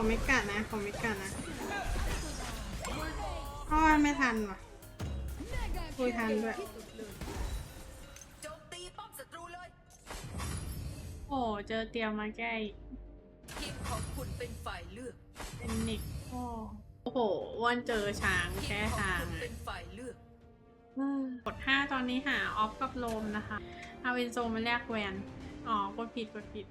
อไม่กัดนะ ขอไม่กัดนะอ้อไม่ทันว่ะคุยทันด้วยโจมตีป้อมศัตรูเลยโอ้เจอเตียมมาแก้อีกทีมของคุณเป็นฝ่ายเลือกเป็นนิกโอ้โอ้โหวันเจอช้างแก้มของทางอะเป็นฝ่ายเลือกกดห้าตอนนี้หาออฟกับโลมนะคะ เอาเวนโซมาแลกแวน อ๋อกดผิดกดผิด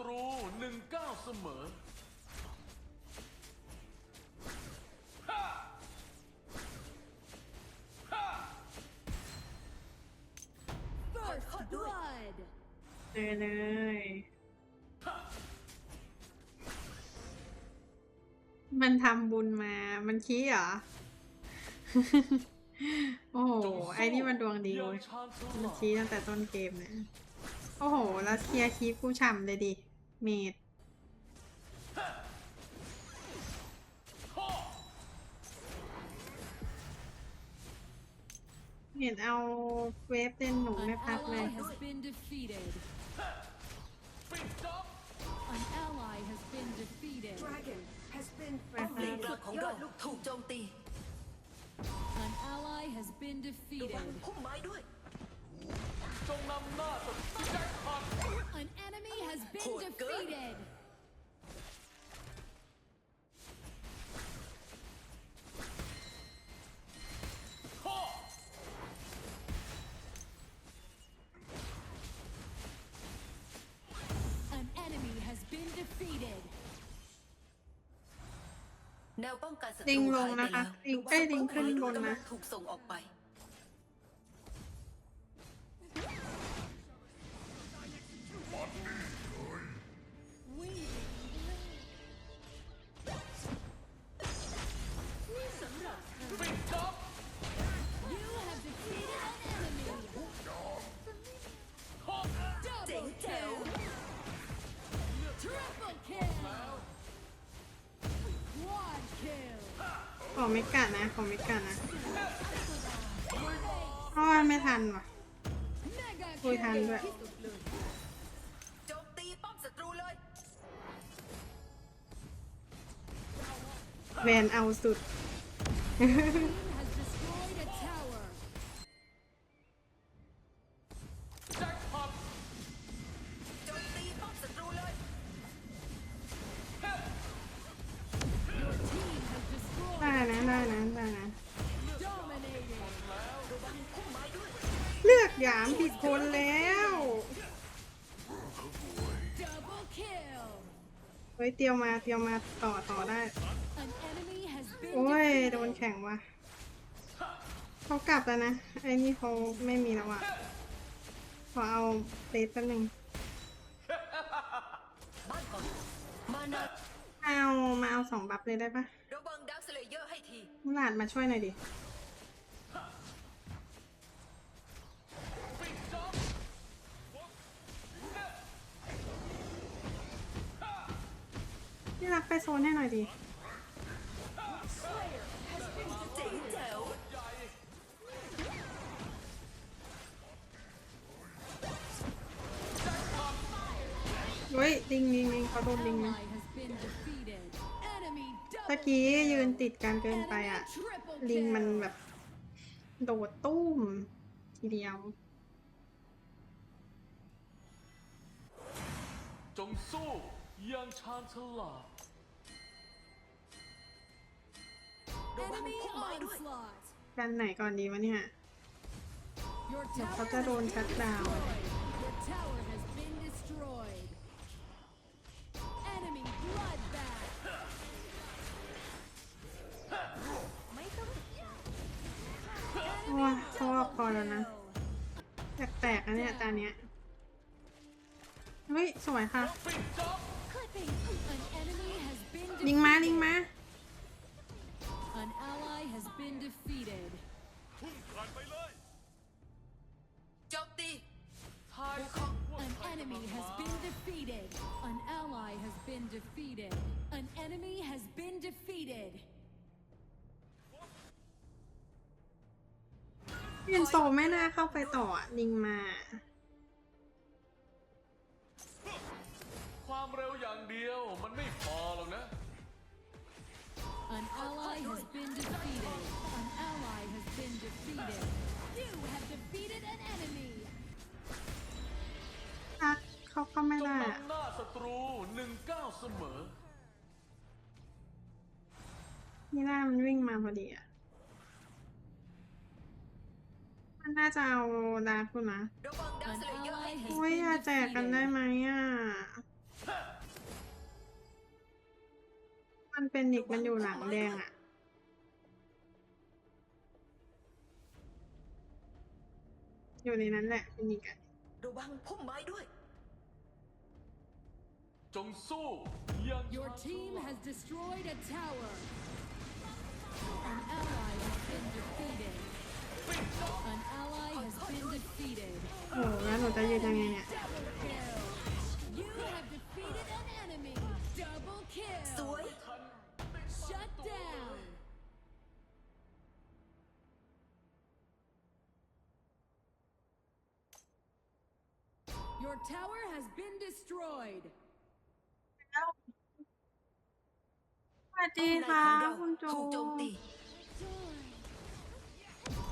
ตรูหนึ่งก้าวเสมอ First blood เจอเลยมันทำบุญมา มันขี้เหรอ โอ้โห ไอ้นี่มันดวงดีเว้ยมันชี้ตั้งแต่ต้นเกมเนี่ย โอ้โห แล้วเคลียร์คีปกูฉ่ำเลยดิเมดเห็นเอาเวฟเต้นหนู An ไม่พักเลย ally has been defeated. ปิดจ็อบ An ally has been defeated. ไปเลนค่ะกลางของเราถูกโจมตี An ally has been ระวัง defeated. พุ่มไม้ด้วย จงนำหน้าศัตรูแจ็คพอต An enemy has been Poor girl. defeated. ข้อ An enemy has been defeated. แนวป้องกันศัตลิรูงลงหายไปนะคะแล้วลิงเอ้ยลิงขึ้นบนนะกำลังถูกส่งออกไปปิ ขอไม่กัดนะขอไม่กัดนะอ้อไม่ทันว่ะคุยทันด้วยโจมตีป้อมศัตรูเลยแวนเอาสุด ฮ้ยเตียวมาเตียวมาต่อต่อได้ An enemy has been โอ้ยโดน defeated. แข่งว่ะเขากลับแล้วนะ ไอ้นี่เขาไม่มีแล้วอะขอเอาเบสแป๊บนึงบ้านก่อนมานาเอามาเอาสองบัฟเลยได้ปะระวังดักสเลเยอร์ให้ทีมุหลาดมาช่วยหน่อยดิปิด โซนให้หน่อยดิเจ๋งแจ๋วเฮ้ยลิงลิงลิงเขาโดนลิงนะ Ally has been defeated. Enemy ตะ double กี้ยืน kill. ติดกันเกินไป Enemy อะ triple ลิงมัน kill. แบบ โดดตุ้ม ทีเดียว จงสู้อย่างชาญฉลาด ระวัง Enemy พุ่มไม้ด้วย onslaught. กันไหนก่อนดีวะเนี่ย Your เดี๋ยว tower เขาจะโดน has ชัด been ดาวน์ destroyed. Your tower has been destroyed. Enemy bloodbath. โอ้ยเขาว่าพอแล้วนะ แตกๆนะเนี่ยตาเนี้ยเฮ้ย สวยค่ะปิดจ็อบ Clipping. An enemy has been ลิงมาลิง has มา been defeated. An ally has has been defeated. An enemy has been defeated. เยนโซไม่น่าเข้าไปต่ออะลิงมา ความเร็วอย่างเดียวมันไม่พอหรอกนะ An ally has been defeated. An ally has been defeated. You have defeated an enemy. เขาเข้าไม่จงได้อะนำหน้าศัตรูหนึ่งเก้าเสมอ นี่หน้ามันวิ่งมาพอดีอะมันน่าจะเอาดาร์กคุณนะระวังดาว An สเลเยอร์ ally ให้ has ดีโอ้ยอย่า been แจกกันได้ defeated. ไหมอะ มันเป็นอีกมันอยู่หลังแดงอะ อยู่ในนั้นแหละเป็นอีกอะ ระวังพุ่มไม้ด้วย จงสู้อยัง Your team has destroyed a tower. An ally has been defeated. An ally has been defeated. โอ้แล้วหนูจะยืนยังไงเนี่ย Double kill. You have defeated an enemy. Double สวย kill. Shut down. Your tower has been destroyed. วัสดีในค่ะของเราคุณโจถูกโจมตี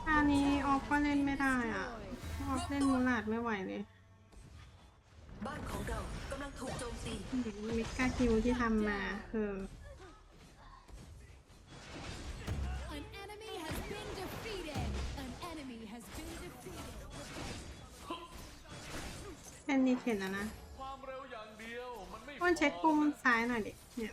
ตอนนี้ออกก็เล่นไม่ได้อะออกเล่นมูลาดไม่ไหวเลยบ้านของเรากำลังถูกโจมตีมิกาคิวที่ทำมาคือ An enemy has been defeated. An enemy has been defeated. เป็นดีเข็นแล้วนะความเร็วอย่างเดียวมันไม่พออ้นเช็คปุ่มซ้ายหน่อยดิเนี่ย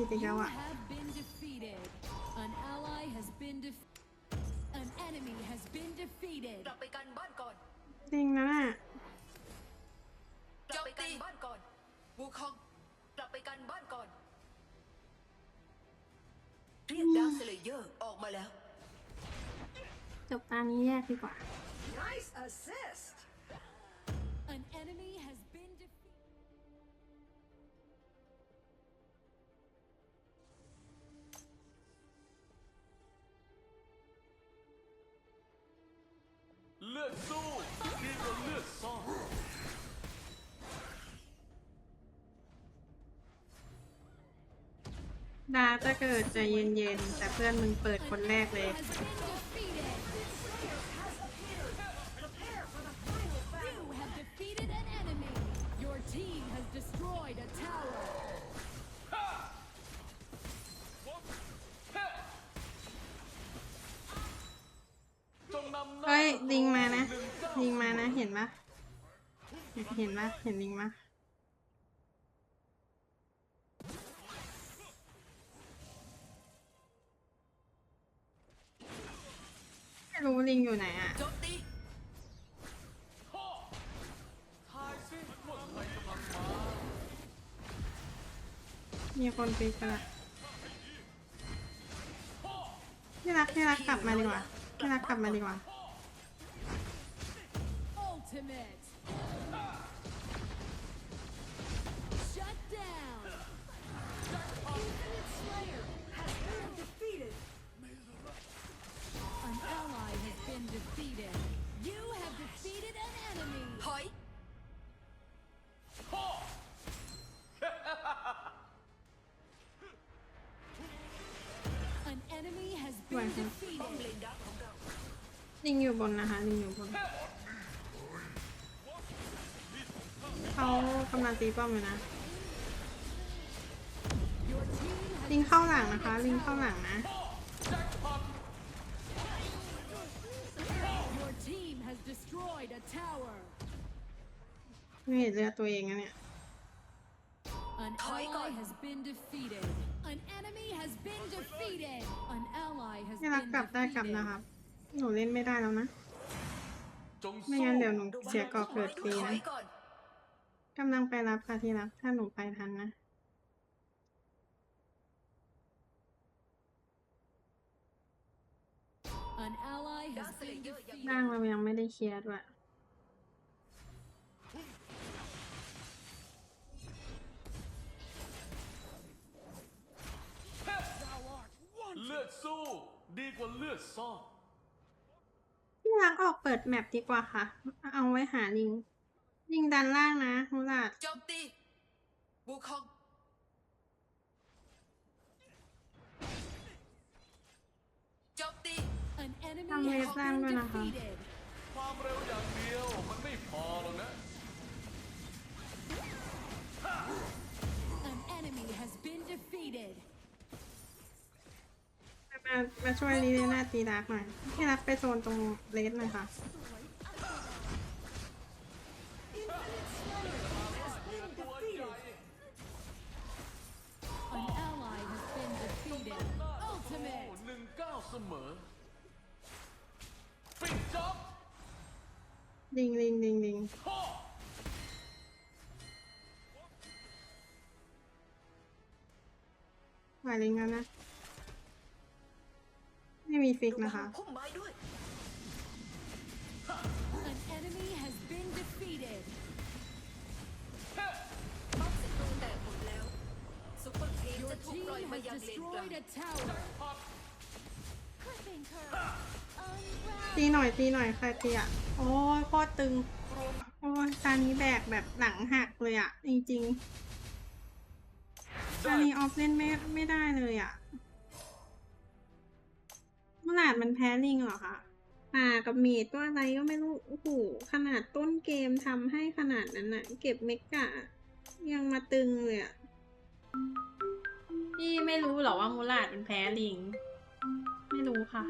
enemy. ออกของผิดอีกแล้ว You อะ have been defeated. An ally has been defeated. An enemy has been defeated. กลับไปกันบ้านก่อนจริงนะน่ะกลับไปกันบ้านก่อนวูคองกลับไปกันบ้านก่อนเรียกดาวสเลเยอร์ออกมาแล้ว จบตานี้แยกดีกว่า Nice assist An enemy has ดสู้ดีกว่าเลือดซ่อนดาจะเกิดใจเย็นๆ แต่เพื่อนมึงเปิดคนแรกเลย Has been defeated. เห็นปะเห็นลิงปะไม่รู้ลิงอยู่ไหนอะโจมตีพ่อทายสิว่าใครกำลังมามีคนไปกระที่รักที่รักกลับมาดีกว่าที่รักกลับมาดีกว่า Ultimate. Shut down. Infinite Slayer has been defeated. An ally has been defeated. You have defeated an enemy. ถอย พ่อ An enemy has Right. been ป้อมเล defeated. นดักของเรา ลิงอยู่บนนะคะ ลิงอยู่บน เขากำลังตีป้อมอยู่นะ Your team has ลิงเข้าหลังนะคะ ลิงเข้าหลังนะ Your team destroyed a tower. ไม่เห็นเรือตัวเองอะเนี่ย An Thói ally con. has been defeated. An enemy has been defeated. An ally has ที่รัก been กลับได้กลับ defeated. นะครับ หนูเล่นไม่ได้แล้วนะจงไม่สู้งั้นเดี๋ยวหนูดูเสียก่อเกิดฟรีถอนะย ก่อนกำลังไปรับค่ะที่รัก ถ้าหนูไปทันนะ An ally has Dark been Slayer ยังร่าง defeated. เรายังไม่ได้เคลียร์ด้วยเลือดสู้ดีกว่าเลือดซ่อน ที่รักออกเปิดแมปดีกว่าค่ะ เอาไว้หาลิง ลิงดันล่างนะมูลาดโจมตีบูคองโจมตี An enemy Ang has late lang been doon ako. defeated. ความเร็วอย่างเดียวมันไม่พอหรอกนะ An enemy has been defeated. มามาช่วยลีเลียนาตีดักหน่อยที่รักไปโซนตรงเลสหน่อยค่ะ An ally has been defeated. Ultimate. หนึ่งเก้าเสมอปิดจ็อบลิงลิงลิงลิงพ่อหวายลิงแล้วนะ ไม่มีฟิกนะคะ พุ่มไม้ด้วย An enemy has been defeated. ป้อมศัตรูแตกหมดแล้วซุปเปอร์ครีม Your จะถูก team ปล่อยมา has ยังเลนกลาง destroyed a tower. ตีหน่อยตีหน่อยใครตีอะ โอ้ยโคตรตึง โอ้ยตานี้แบกแบบหลังหักเลยอะ จริงๆตานี้ออฟเล่นไม่ไม่ได้เลยอะเมื่อหลาดมันแพ้ลิงเหรอคะ ป่ากับเมดก็อะไรก็ไม่รู้ โอ้โห ขนาดต้นเกมทำให้ขนาดนั้นอะเก็บเมกะ ยังมาตึงเลยอะพี่ไม่รู้หรอว่ามูลาดเป็นแพ้ลิง ไม่รู้ค่ะ